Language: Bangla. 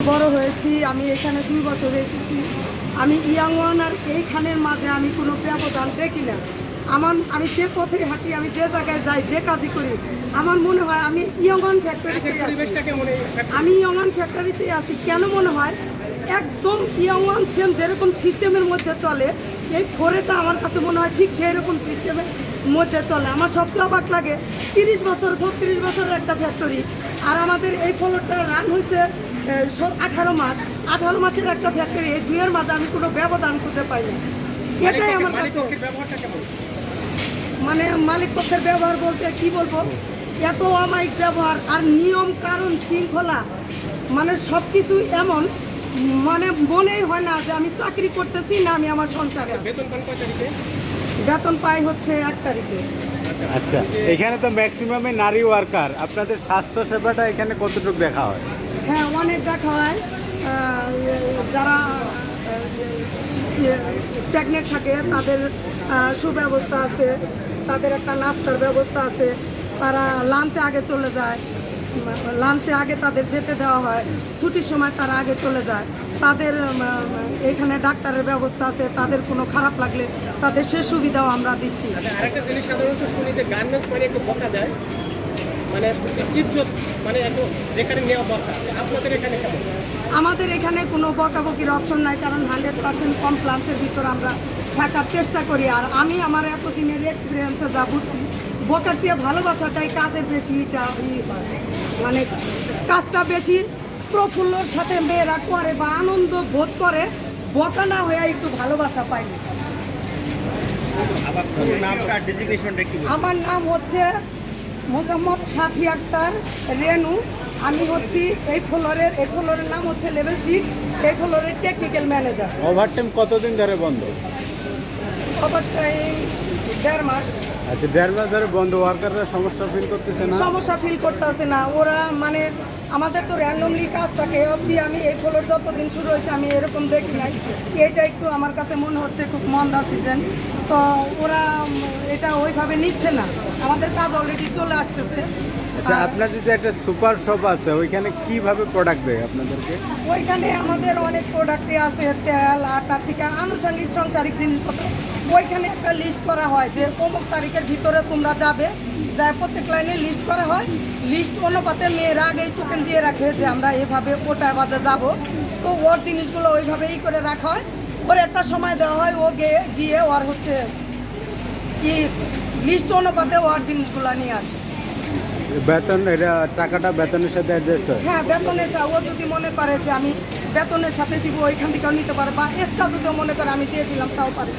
বড় হয়েছি আমি এখানে দুই বছর এসেছি। আমি ইয়াং ওয়ান আর এইখানের মাঝে আমি কোনো ব্যবধান দেখি না। আমার আমি যে পথে হাঁটি আমি যে জায়গায় যাই যে কাজই করি আমার মনে হয় আমি ইয়ংন ফ্যাক্টরিতে কেমন আমি ইয়ংন ফ্যাক্টরিতে আছি। কেন মনে হয়? একদম ইয়ংন সেম যেরকম সিস্টেমের মধ্যে চলে এই ফোরেটা আমার কাছে মনে হয় ঠিক সেই রকম সিস্টেমের মধ্যে চলে। আমার সবচেয়ে অবাক লাগে তিরিশ বছর ছত্রিশ বছরের একটা ফ্যাক্টরি আর আমাদের এই ফ্লোরটা রান হয়েছে আঠারো মাস। আঠারো মাসের একটা ফ্যাক্টরি এই দুইয়ের মাঝে আমি কোনো ব্যবধান করতে পাইনি এটাই আমার কাছে মানে মালিক পক্ষের ব্যবহার বলতে কি বলব? এত অমায়িক ব্যবহার আর নিয়ম কারণ শৃঙ্খলা মানে সব কিছুই এমন মানে মনেই হয় না যে আমি চাকরি করতেছি না আমি আমার সংসারে বেতন পাই হচ্ছে এক তারিখে। আচ্ছা। এখানে তো ম্যাক্সিমামে নারী ওয়ার্কার আপনাদের স্বাস্থ্য সেবাটা এখানে কতটুকু দেখা হয়? হ্যাঁ অনেক দেখা হয়। যারা প্রেগনেন্ট থাকে, তাদের সুব্যবস্থা আছে। তাদের একটা নাস্তার ব্যবস্থা আছে। তারা লাঞ্চে আগে চলে যায়। লাঞ্চে আগে তাদের যেতে দেওয়া হয় ছুটির সময় তারা আগে চলে যায়। তাদের এখানে ডাক্তারের ব্যবস্থা আছে তাদের কোনো খারাপ লাগলে তাদের সে সুবিধাও আমরা দিচ্ছি। আচ্ছা আরেকটা জিনিস সাধারণত শুনি যে গার্মেন্টস মানে একটু বকা দেয়। মানে ইজ্জত মানে একটু যেখানে নেওয়া দরকার আপনাদের এখানে কেমন? আমাদের এখানে কোনো বকাবকির অপশন নাই কারণ হান্ড্রেড পার্সেন্ট কম কমপ্লান্সের ভিতর আমরা থাকার চেষ্টা করি। আর আমি আমার এতদিনের এক্সপিরিয়েন্সে যা বুঝছি বকার চেয়ে ভালোবাসাটাই কাজের বেশি মানে কাজটা বেশি প্রফুল্লর সাথে মেয়েরা করে বা আনন্দ বোধ করে বকা না হয়ে একটু ভালোবাসা পাই। আবার পুরো নামটা ডেজিগনেশনটা কি আমার নাম হচ্ছে মোজাম্মদ সাথী আক্তার রেনু। আমি হচ্ছি এই ফ্লোরের এই ফ্লোরের নাম হচ্ছে লেভেল সিক্স এই ফ্লোরের টেকনিক্যাল ম্যানেজার ওভারটাইম কতদিন ধরে বন্ধ? খবরটাই দেড় মাস। আচ্ছা দেড় মাস ধরে বন্ধ ওয়ার্কাররা সমস্যা ফিল করতেছে না? সমস্যা ফিল করতেছে না। ওরা মানে আমাদের তো র্যান্ডমলি কাজ থাকে অবধি আমি এই ফলোর যতদিন শুরু হয়েছে আমি এরকম দেখি নাই। এটা একটু আমার কাছে মনে হচ্ছে খুব মন্দা সিজন তো ওরা এটা ওইভাবে নিচ্ছে না। আমাদের কাজ অলরেডি চলে আসতেছে। আচ্ছা আপনার যদি একটা সুপার শপ আছে, ওইখানে কীভাবে প্রোডাক্ট দেয় আপনাদেরকে? ওইখানে আমাদের অনেক প্রোডাক্টই আছে, তেল, আটা থেকে আনুষঙ্গিক সংসারিক জিনিসপত্র। ওইখানে একটা লিস্ট করা হয় যে অমুক তারিখের ভিতরে তোমরা যাবে। যায় প্রত্যেক লাইনে লিস্ট করা হয়। লিস্ট অনুপাতে মেয়েরা আগেই টোকেন দিয়ে রাখে যে আমরা এভাবে ওটা বাদে যাব। তো ওর জিনিসগুলো ওইভাবেই করে রাখা হয়। ওর একটা সময় দেওয়া হয়, ও গিয়ে গিয়ে ওর হচ্ছে কি লিস্ট অনুপাতে ওর জিনিসগুলো নিয়ে আসে। বেতন, এটা টাকাটা বেতনের সাথে অ্যাডজাস্ট হয়? হ্যাঁ বেতনের সাথে। ও যদি মনে করে যে আমি বেতনের সাথে দিব, ওইখান থেকেও নিতে পারে, বা এক্সট্রা যদিও মনে করে আমি দিয়ে দিলাম, তাও পারে।